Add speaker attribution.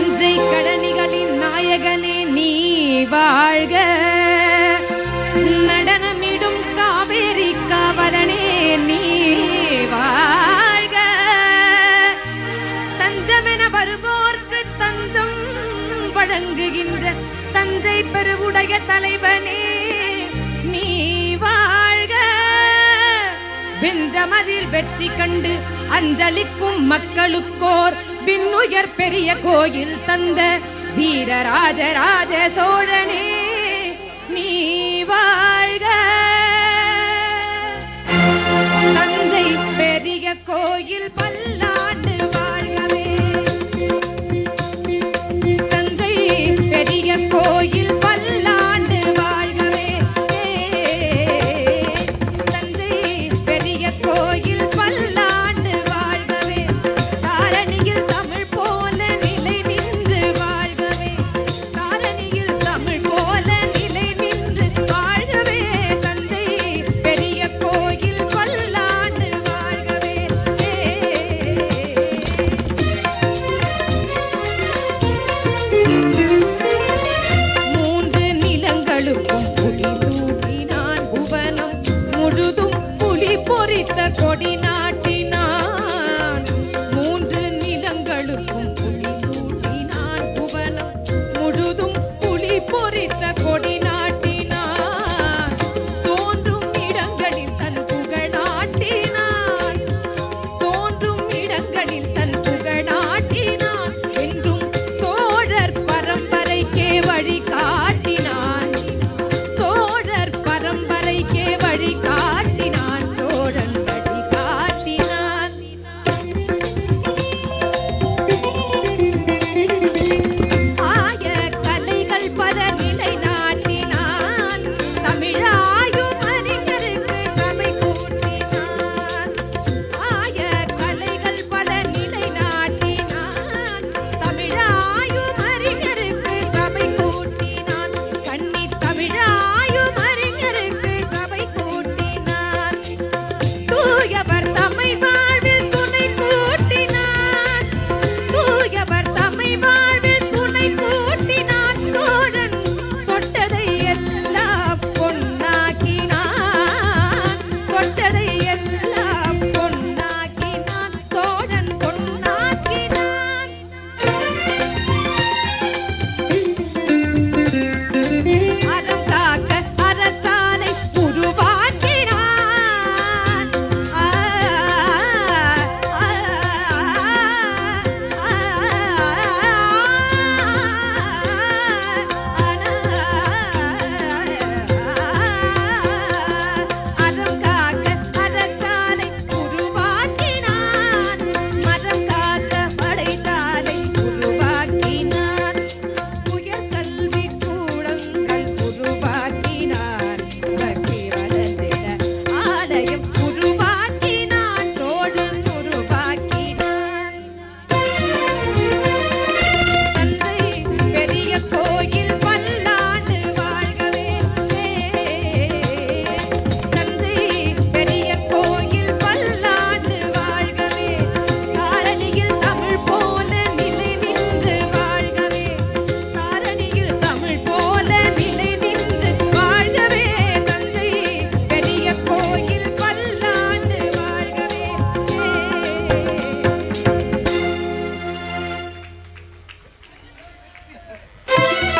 Speaker 1: தஞ்சை கடனிகளின் நாயகனே நீ வாழ்க. நடனமிடும் காவேரி காவலனே நீ வாழ்க. தஞ்சமென வருவோர்க்கு தஞ்சம் வழங்குகின்ற தஞ்சை பெருவுடைய தலைவனே நீ வாழ்க. வெஞ்சமதில் வெற்றி கண்டு அஞ்சலிக்கும் மக்களுக்கோர் விண்ணுயர் பெரிய கோயில் தந்த வீரராஜராஜ சோழனே. கொடி